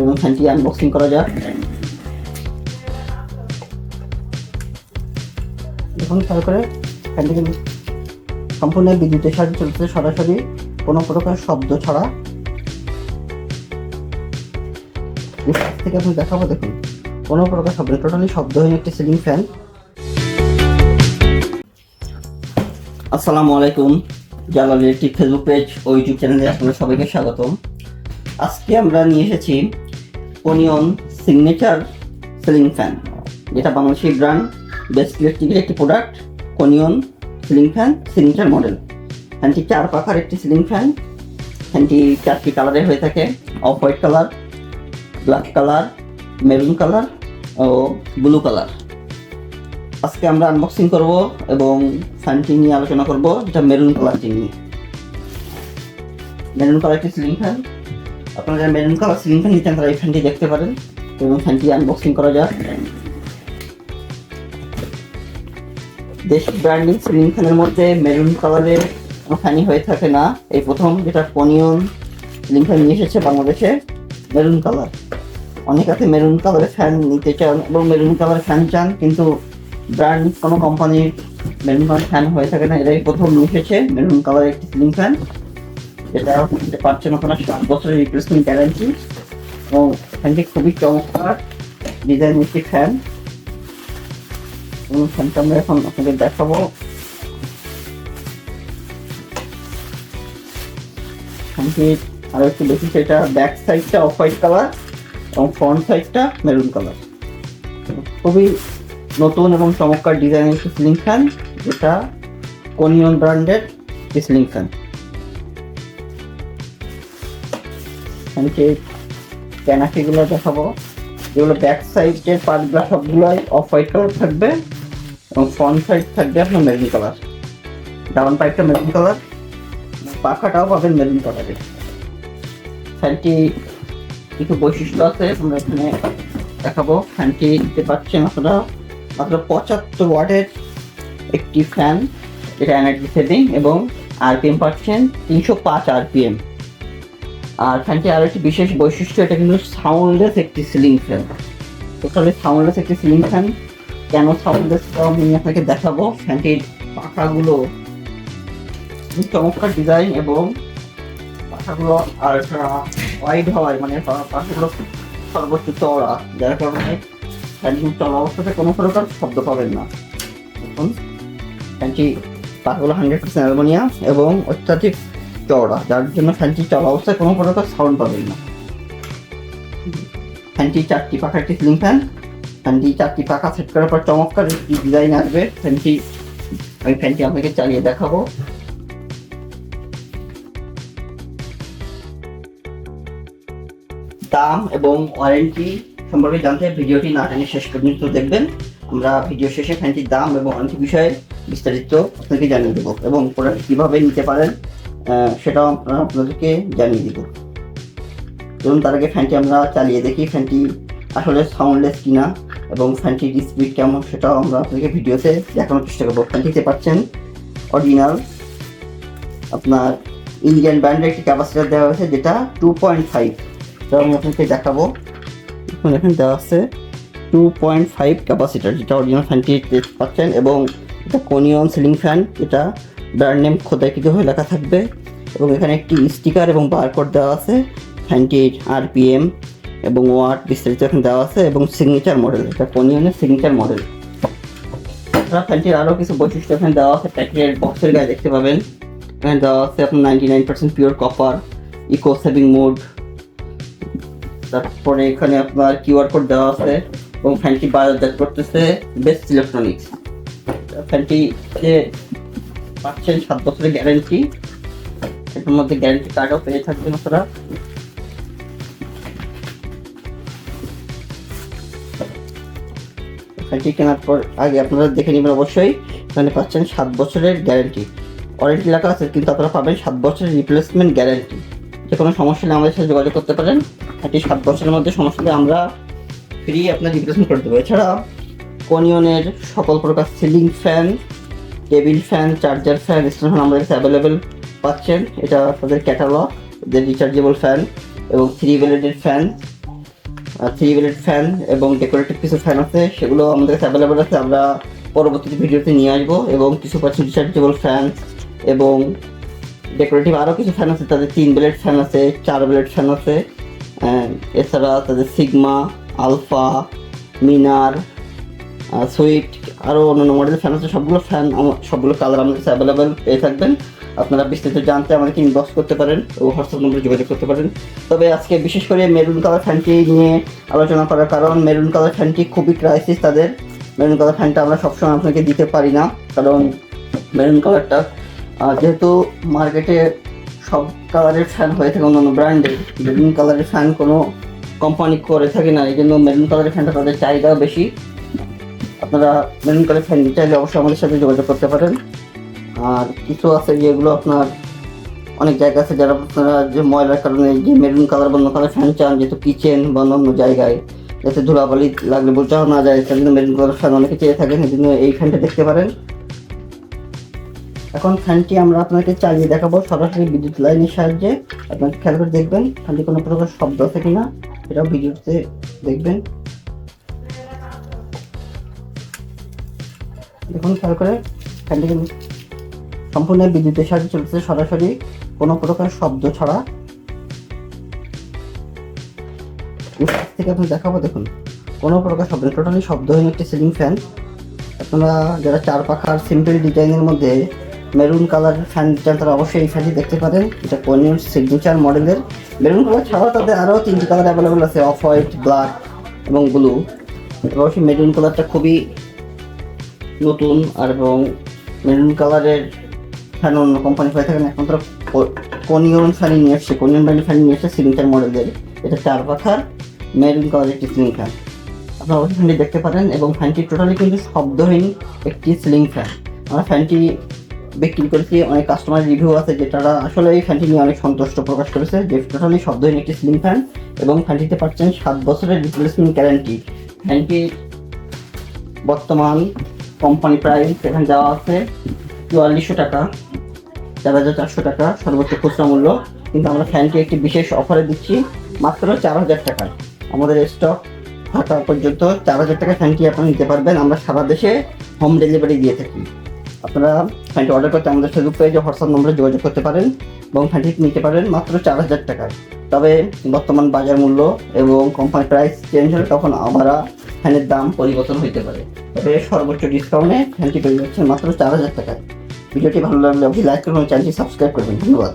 এবং ফ্যানটি আনবক্সিং করা যাক। দেখুন খেয়াল করে ফ্যানটি কিন্তু সম্পূর্ণ বিদ্যুতের সাহায্যে চলছে সরাসরি কোনো প্রকার শব্দ ছাড়া। থেকে আপনি দেখাবো দেখুন কোনো প্রকার শব্দ টোটালি শব্দ শব্দহীন একটি সিলিং ফ্যান আসসালামু আলাইকুম জালাল ইলেকট্রিক ফেসবুক পেজ ও ইউটিউব চ্যানেলে আপনাদের সবাইকে স্বাগতম। আজকে আমরা নিয়ে এসেছি পনিয়ন সিগনেচার সিলিং ফ্যান যেটা বাংলাদেশি ব্র্যান্ড বেস্ট ইলেকট্রিকের একটি product Conion ceiling fan signature model ফ্যানটি চার পাখার একটি সিলিং ফ্যান ফ্যানটি চারটি কালারে হয়ে থাকে off white colour black colour maroon colour ও ব্লু কালার আজকে আমরা আনবক্সিং করব এবং ফ্যানটি নিয়ে আলোচনা করব, যেটা মেরুন কালারটি নিয়ে। মেরুন কালারটি সিলিং ফ্যান আপনারা যারা মেরুন কালার সিলিং ফ্যান নিতেন তারা এই ফ্যানটি দেখতে পারেন এবং ফ্যানটি আনবক্সিং করা যাক। দেশি ব্র্যান্ডিং সিলিং ফ্যানের মধ্যে মেরুন কালারের কোনো ফ্যানই হয়ে থাকে না। এই প্রথম যেটা পনিয়ন সিলিং ফ্যান নিয়ে এসেছে বাংলাদেশে মেরুন কালার অনেক আছে মেরুন কালারের ফ্যান নিতে চান এবং মেরুন কালার ফ্যান চান, কিন্তু ব্র্যান্ড কোনো কোম্পানির মেরুন কালার ফ্যান হয়ে থাকে না। এটাই প্রথম নিয়ে এসেছে মেরুন কালারের একটি সিলিং ফ্যান যেটা দিতে পারছেন আপনার। সাত বছরের রিপ্লেসমেন্ট গ্যারান্টি এবং ফ্যানটি খুবই চমৎকার ডিজাইন একটি ফ্যান এবং ফ্যানটা আমরা এখন আপনাদের দেখাবো। ফ্যানটির আরও একটু বেশি সেটা ব্যাক সাইডটা অফ হোয়াইট কালার এবং ফ্রন্ট সাইডটা মেরুন কালার খুবই নতুন এবং চমৎকার ডিজাইনের সিলিং ফ্যান যেটা কোনিয়ন ব্র্যান্ডের সিলিং ফ্যান ফ্যানটির ক্যানাপিগুলো দেখাবো। যেগুলো ব্যাক সাইডের পার্টগুলো সবগুলোই অফ হোয়াইট কালার থাকবে এবং ফ্রন্ট সাইড থাকবে আপনার মেরুন কালার ডাউন পাইপটা মেরুন কালার পাখাটাও পাবেন মেরুন কালারের ফ্যানটি কিছু বৈশিষ্ট্য আছে, আমরা এখানে দেখাবো। ফ্যানটি দিতে পাচ্ছেন আপনারা। মাত্র পঁচাত্তর ওয়াটের একটি ফ্যান যেটা এনার্জি সেভিং এবং আরপিএম পাচ্ছেন তিনশো পাঁচ আরপিএম আর ফ্যানটি আরও একটি বিশেষ বৈশিষ্ট্য, এটা কিন্তু সাউন্ডলেস একটি সিলিং ফ্যান টোটালি সাউন্ডলেস একটি সিলিং ফ্যান কেন সাউন্ডলেস আমি আপনাকে দেখাবো? ফ্যানটির পাখাগুলো চমৎকার ডিজাইন এবং পাখাগুলো আর ওয়াইড হওয়ায় মানে পাখাগুলো সর্বোচ্চ চওড়া, যার কারণে ফ্যানটি চলা অবস্থাতে কোনো প্রকার শব্দ পাবেন না। দেখুন ফ্যানটি পাখাগুলো হান্ড্রেড পার্সেন্ট অ্যালমোনিয়াম এবং অত্যাধিক চওড়া যার জন্য ফ্যানটি চলা অবস্থায় কোনো প্রকার সাউন্ড পাবেন না। ফ্যানটি চারটি পাখার একটি সিলিং ফ্যান ফ্যানটি চারটি পাখা সেট করার পর চমৎকার একটি ডিজাইন আসবে। ফ্যানটি আমি ফ্যানটি আপনাকে চালিয়ে দেখাবো। দাম এবং ওয়ারেন্টি সম্পর্কে জানতে ভিডিওটি না টেনে শেষ পর্যন্ত দেখবেন। আমরা ভিডিও শেষে ফ্যানটির দাম এবং ওয়ারেন্টি বিষয়ে বিস্তারিত আপনাকে জানিয়ে দেবো এবং প্রোডাক্ট কীভাবে নিতে পারেন সেটাও আমরা আপনাদেরকে জানিয়ে দেবো। ধরুন তার আগে ফ্যানটি আমরা চালিয়ে দেখি, ফ্যানটি আসলে সাউন্ডলেস কিনা এবং ফ্যানটির স্পিড কেমন সেটাও আমরা আপনাদেরকে ভিডিওতে দেখানোর চেষ্টা করব। ফ্যানটিতে পাচ্ছেন অরিজিনাল আপনার ইন্ডিয়ান ব্র্যান্ডের একটি ক্যাপাসিটার দেওয়া হয়েছে যেটা টু পয়েন্ট ফাইভ সেটা আমি আপনাকে দেখাবো। এখানে দেওয়া আছে টু পয়েন্ট ফাইভ ক্যাপাসিটার যেটা অরিজিনাল ফ্যানটি পাচ্ছেন এবং এটা কোনিয়ন সিলিং ফ্যান এটা ব্র্যান্ড নেম খোদাইকৃত হয়ে লেখা থাকবে। এবং এখানে একটি স্টিকার এবং বারকোড দেওয়া আছে। ফ্যানটির আরপিএম এবং ওয়াট বিস্তারিত এখানে দেওয়া আছে এবং সিগনেচার মডেল এটা কোনিয়নের সিগনেচার মডেল ফ্যানটির আরও কিছু বৈশিষ্ট্য এখানে দেওয়া আছে। প্যাকেটের বক্সের গায়ে দেখতে পাবেন। এখানে দেওয়া আছে আপনার ninety nine percent pure copper eco saving mode তারপরে এখানে আপনার কিউআর কোড দেওয়া আছে এবং ফ্যানটি বাজারজাত করতেছে বেস্ট ইলেকট্রনিক্স ফ্যানটি পাচ্ছেন সাত বছরের গ্যারেন্টি এটার মধ্যে গ্যারেন্টি কার্ডও পেয়ে থাকবেন আপনারা। ফ্যানটি কেনার পর আগে আপনারা দেখে নেবেন অবশ্যই, এখানে পাচ্ছেন সাত বছরের গ্যারেন্টি ওয়ারেন্টি লেখা আছে, কিন্তু আপনারা পাবেন সাত বছরের রিপ্লেসমেন্ট গ্যারেন্টি যে কোনো সমস্যা হলে আমাদের সাথে যোগাযোগ করতে পারেন। এটি সাত বছরের মধ্যে সমস্যা হলে আমরা ফ্রি আপনার রিপ্লেসমেন্ট করে দেবো। এছাড়া কোনিয়নের সকল প্রকার ceiling fan table fan, charger fan stand fan আমাদের কাছে অ্যাভেলেবেল পাচ্ছেন। এটা তাদের ক্যাটালগ যে রিচার্জেবল ফ্যান এবং three bladed fan three blade fan এবং ডেকোরেটিভ কিছু ফ্যান আছে, সেগুলো আমাদের কাছে অ্যাভেলেবেল আছে। আমরা পরবর্তী ভিডিওতে নিয়ে আসব এবং কিছু পাচ্ছি রিচার্জেবল ফ্যান এবং ডেকোরেটিভ আরও কিছু ফ্যান আছে। তাদের তিন ব্লেড ফ্যান আছে, চার ব্লেড ফ্যান আছে এছাড়া তাদের সিগমা আলফা মিনার সুইট আরও অন্যান্য মডেলের ফ্যান আছে, সবগুলো ফ্যান সবগুলো কালার আমাদের কাছে অ্যাভেলেবেল পেয়ে থাকবেন। আপনারা বিস্তারিত জানতে আমাদেরকে ইনবক্স করতে পারেন ও হোয়াটসঅ্যাপ নম্বরে যোগাযোগ করতে পারেন। তবে আজকে বিশেষ করে মেরুন কালার ফ্যানটি নিয়ে আলোচনা করার কারণ মেরুন কালার ফ্যানটি খুবই ক্রাইসিস তাদের। মেরুন কালার ফ্যানটা আমরা সবসময় আপনাকে দিতে পারি না, কারণ মেরুন কালারটা যেহেতু মার্কেটে সব কালারের ফ্যান হয়ে থাকে অন্যান্য ব্র্যান্ডের মেরুন কালারের ফ্যান কোনো কোম্পানি করে থাকে না এই জন্য মেরুন কালারের ফ্যানটা তাদের চাহিদা বেশি। আপনারা মেরুন কালার ফ্যান চাইলে অবশ্যই আমাদের সাথে যোগাযোগ করতে পারেন। আর কিছু আছে যেগুলো আপনার অনেক জায়গা আছে যারা আপনারা যে ময়লার কারণে যে মেরুন কালার বা অন্য কালার ফ্যান চান, যেহেতু কিচেন বা অন্য জায়গায়, যাতে ধুলাবালি লাগলে বোঝাও না যায়, তার জন্য মেরুন কালার ফ্যান অনেকে চেয়ে থাকেন, এই জন্য এই ফ্যানটা দেখতে পারেন। এখন ফ্যানটি আমরা আপনাকে চালিয়ে দেখাবো সরাসরি বিদ্যুৎ লাইনের সাহায্যে। আপনাকে খেয়াল করে দেখবেন ফ্যানটি কোনো প্রকার শব্দ আছে কিনা, এটাও ভিডিওতে দেখবেন। দেখুন, খেয়াল করে। ফ্যানটি কিন্তু সম্পূর্ণ বিদ্যুতের সাহায্যে চলছে সরাসরি। কোনো প্রকার শব্দ ছাড়া। থেকে আপনি দেখাবো, দেখুন। কোনো প্রকার শব্দ টোটালি শব্দহীন একটি সিলিং ফ্যান আপনারা যারা চার পাখার সিম্পল ডিজাইনের মধ্যে মেরুন কালার ফ্যান চান, তারা অবশ্যই এই ফ্যানটি দেখতে পারেন। এটা কোনিয়ন সিগনেচার মডেলের মেরুন কালার ছাড়াও তাদের আরও তিনটি কালার অ্যাভেলেবেল আছে অফ হোয়াইট ব্ল্যাক এবং ব্লু অবশ্যই মেরুন কালারটা খুবই নতুন আর এবং মেরুন কালারের ফ্যান অন্য কোম্পানি হয়ে থাকে না এখন তারা কোনিয়ন ফ্যানই নিয়ে এসছে কোনিয়ন ব্র্যান্ডের ফ্যান নিয়ে এসছে সিলিংটার মডেলের এটা চার পাখার মেরুন কালারের একটি সিলিং ফ্যান আপনারা অবশ্যই ফ্যানটি দেখতে পারেন এবং ফ্যানটি টোটালি কিন্তু শব্দহীন একটি সিলিং ফ্যান আমরা ফ্যানটি বিক্রি করেছি, অনেক কাস্টমার রিভিউ আছে যে তারা আসলে এই ফ্যানটি নিয়ে অনেক সন্তুষ্ট প্রকাশ করেছে যে টোটালি শব্দহীন একটি সিলিং ফ্যান এবং ফ্যানটিতে পাচ্ছেন সাত বছরের রিপ্লেসমেন্ট গ্যারান্টি ফ্যানটি বর্তমান কোম্পানি প্রাইস এখানে দেওয়া আছে চুয়াল্লিশশো টাকা, চার হাজার চারশো টাকা, সর্বোচ্চ খুচরা মূল্য। কিন্তু আমরা ফ্যানটি একটি বিশেষ অফারে দিচ্ছি, মাত্র চার হাজার টাকায় আমাদের স্টক থাকা পর্যন্ত চার হাজার টাকা ফ্যানটি আপনারা নিতে পারবেন। আমরা সারা দেশে হোম ডেলিভারি দিয়ে থাকি। আপনারা ফ্যানটি অর্ডার করতে আমাদের ফেসবুক পেজে হোয়াটসঅ্যাপ নম্বরে যোগাযোগ করতে পারেন এবং ফ্যানটি নিতে পারেন মাত্র চার হাজার টাকায় তবে বর্তমান বাজার মূল্য এবং কোম্পানি প্রাইস চেঞ্জ হলে তখন আবার ফ্যানের দাম পরিবর্তন হইতে পারে। তবে সর্বোচ্চ ডিসকাউন্টে ফ্যানটি পেয়ে যাচ্ছেন মাত্র চার হাজার টাকায় ভিডিওটি ভালো লাগলে অবশ্যই লাইক করবেন চ্যানেলটি সাবস্ক্রাইব করবেন। ধন্যবাদ।